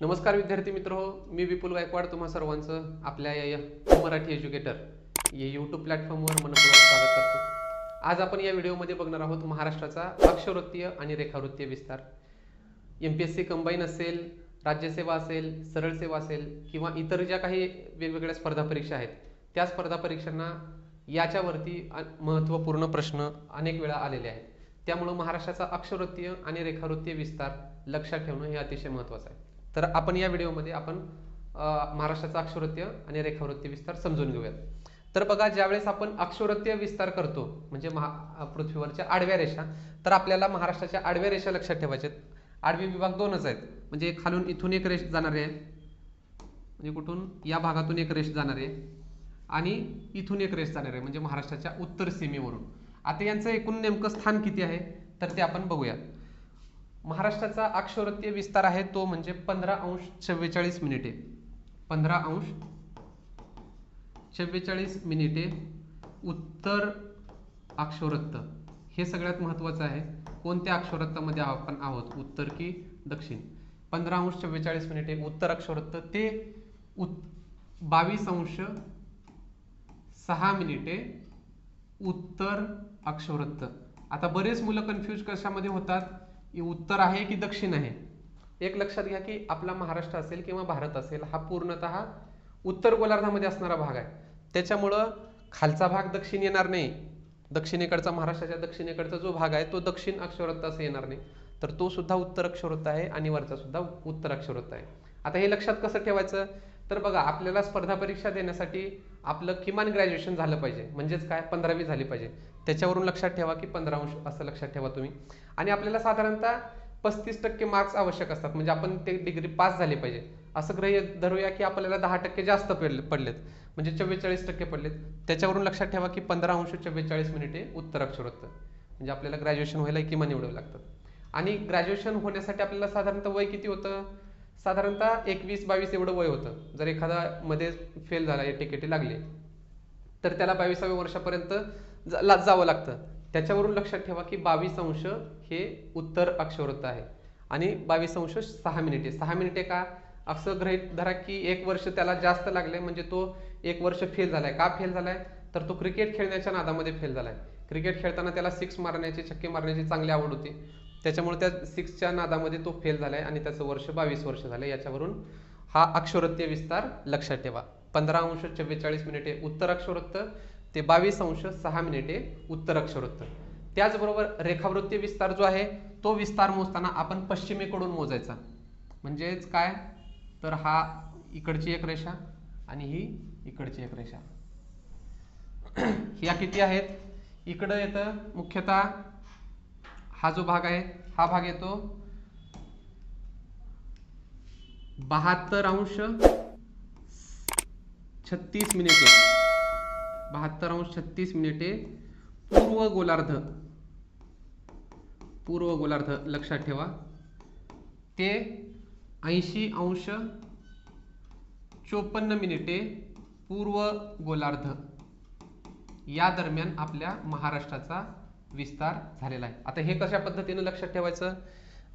नमस्कार विद्यार्थी मित्र हो मी विपुल गायकवाड तुम्हा सर्वांचं आपल्या या मराठी एज्युकेटर या यूट्यूब प्लॅटफॉर्मवर मनपूर्वक स्वागत करतो. आज आपण या व्हिडिओमध्ये बघणार आहोत महाराष्ट्राचा अक्षरवृत्तीय आणि रेखावृत्तीय विस्तार. M P S C combine असेल राज्यसेवा असेल सरळ सेवा असेल किंवा इतर ज्या काही वेगवेगळ्या स्पर्धा परीक्षा आहेत त्या स्पर्धा परीक्षांना याच्यावरती महत्त्वपूर्ण प्रश्न अनेक वेळा आलेले आहेत. त्यामुळं महाराष्ट्राचा अक्षवृत्तीय आणि रेखावृत्तीय विस्तार लक्षात ठेवणं हे अतिशय महत्त्वाचं आहे. तर आपण या व्हिडिओमध्ये आपण महाराष्ट्राचा अक्षरवृत्तीय आणि रेखावृत्तीय विस्तार समजून घेऊयात. तर बघा ज्यावेळेस आपण अक्षरवृत्तीय विस्तार करतो म्हणजे महा पृथ्वीवरच्या आडव्या रेषा तर आपल्याला महाराष्ट्राच्या आडव्या रेषा लक्षात ठेवायच्या आहेत आडवे विभाग दोनच आहेत. म्हणजे खालून इथून एक रेष जाणारी आहे. म्हणजे कुठून? या भागातून एक रेष जाणार आहे. आणि इथून एक रेष जाणार आहे म्हणजे महाराष्ट्राच्या उत्तर सीमेवरून. आता यांचं एकूण नेमकं स्थान किती आहे? तर ते आपण बघूया महाराष्ट्राचा अक्षवृत्तीय विस्तार आहे तो म्हणजे पंधरा अंश चव्वेचाळीस मिनिटे. पंधरा अंश चव्वेचाळीस मिनिटे उत्तर अक्षवृत्त हे सगळ्यात महत्त्वाचं आहे. कोणत्या अक्षवृत्तामध्ये आपण आहोत? उत्तर की दक्षिण. पंधरा अंश चव्वेचाळीस मिनिटे उत्तर अक्षवृत्त ते उत् बावीस अंश सहा मिनिटे उत्तर अक्षवृत्त आता बरेच मुलं कन्फ्यूज कशामध्ये होतात? उत्तर आहे की दक्षिण आहे? एक लक्षात घ्या की आपला महाराष्ट्र असेल किंवा भारत असेल हा पूर्णतः उत्तर गोलार्धामध्ये असणारा भाग आहे. त्याच्यामुळं खालचा भाग दक्षिण येणार नाही. दक्षिणेकडचा महाराष्ट्राच्या दक्षिणेकडचा जो भाग आहे तो दक्षिण अक्षरवृत्त असं येणार नाही. तर तो सुद्धा उत्तर अक्षरवृत्त आहे आणि वरचा सुद्धा उत्तर अक्षरवृत्त आहे. आता हे लक्षात कसं ठेवायचं? तर बघा आपल्याला स्पर्धा परीक्षा देण्यासाठी आपलं किमान ग्रॅज्युएशन झालं पाहिजे. म्हणजेच काय? पंधरावी झाली पाहिजे. त्याच्यावरून लक्षात ठेवा की पंधरा अंश असं लक्षात ठेवा तुम्ही. आणि आपल्याला साधारणतः पस्तीस टक्के मार्क्स आवश्यक असतात. म्हणजे आपण ते डिग्री पास झाली पाहिजे. असं ग्रह धरूया की आपल्याला दहा टक्के जास्त पडलेत. म्हणजे चव्वेचाळीस टक्के पडलेत. त्याच्यावरून लक्षात ठेवा की पंधरा अंश चव्वेचाळीस मिनिटे उत्तर अक्षरवृत्त म्हणजे आपल्याला ग्रॅज्युएशन व्हायला किमान एवढं लागतं. आणि ग्रॅज्युएशन होण्यासाठी आपल्याला साधारणतः वय किती होतं? साधारणतः एकवीस बावीस एवढं वय होतं. जर एखादा मध्ये फेल झाला या टिकेटी लागले तर त्याला बावीसाव्या वर्षापर्यंत जा- ला- जावं लागतं. त्याच्यावरून लक्षात ठेवा की बावीस अंश हे उत्तर अक्षरवृत्त आहे. आणि बावीस अंश सहा मिनिटे. सहा मिनिटे का? असं ग्रहित धरा की एक वर्ष त्याला जास्त लागले म्हणजे तो एक वर्ष फेल झालाय. का फेल झालाय? तर तो क्रिकेट खेळण्याच्या नादामध्ये फेल झालाय. क्रिकेट खेळताना त्याला सिक्स मारण्याची छक्के मारण्याची चांगली आवड होती. त्याच्यामुळे त्या सिक्सच्या नादामध्ये तो फेल झालाय आणि त्याचं वर्ष बावीस वर्ष झालं याच्यावरून हा अक्षरवृत्तीय विस्तार लक्षात ठेवा. पंधरा अंश चव्वेचाळीस मिनिटे उत्तर अक्षरवृत्त ते बावीस अंश सहा मिनिटे उत्तर अक्षरवृत्त त्याचबरोबर रेखावृत्तीय विस्तार जो आहे तो विस्तार मोजताना आपण पश्चिमेकडून मोजायचा. म्हणजेच काय? तर हा इकडची एक रेषा आणि ही इकडची एक रेषा. ह्या किती आहेत? इकडं येतं मुख्यतः हा जो भाग आहे हा भाग येतो बहात्तर अंश छत्तीस मिनिटे. बहात्तर अंश छत्तीस मिनिटे. पूर्व गोलार्ध. पूर्व गोलार्ध लक्षात ठेवा. ते ऐंशी अंश चोपन्न मिनिटे पूर्व गोलार्ध. या दरम्यान आपल्या महाराष्ट्राचा विस्तार झालेला आहे. आता हे कशा पद्धतीनं लक्षात ठेवायचं?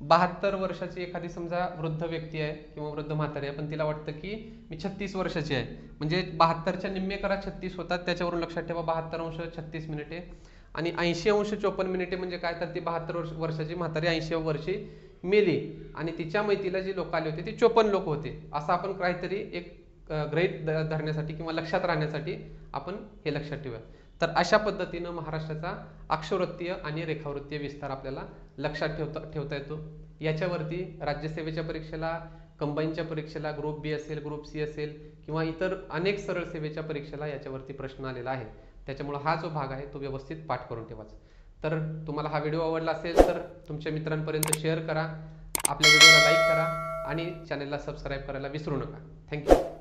बहात्तर वर्षाची एखादी समजा वृद्ध व्यक्ती आहे किंवा वृद्ध म्हातारी आहे पण तिला वाटतं की मी छत्तीस वर्षाची आहे. म्हणजे बहात्तरच्या निम्मे करा छत्तीस होतात त्याच्यावरून लक्षात ठेवा बहात्तर अंश छत्तीस मिनिटे. आणि ऐंशी अंश चोपन्न मिनिटे म्हणजे काय? तर ती बहात्तर वर्ष वर्षाची म्हातारी ऐंशी वर्षी मेली. आणि तिच्या मैतीला जी लोक आले होते ते चोपन्न लोक होते. असं आपण काहीतरी एक ग्रहित ध- धरण्यासाठी किंवा लक्षात राहण्यासाठी आपण हे लक्षात ठेवूया. तर अशा पद्धतीनं महाराष्ट्राचा अक्षरवृत्तीय आणि रेखावृत्तीय विस्तार आपल्याला लक्षात ठेवता ठेवता येतो. याच्यावरती राज्यसेवेच्या परीक्षेला कंबाईनच्या परीक्षेला ग्रुप बी असेल ग्रुप सी असेल किंवा इतर अनेक सरळ सेवेच्या परीक्षेला याच्यावरती प्रश्न आलेला आहे. त्याच्यामुळे हा जो भाग आहे तो व्यवस्थित पाठ करून ठेवाच. तर तुम्हाला हा व्हिडिओ आवडला असेल तर तुमच्या मित्रांपर्यंत शेअर करा आपल्या व्हिडिओला लाईक करा आणि चॅनलला सबस्क्राईब करायला विसरू नका. थँक्यू.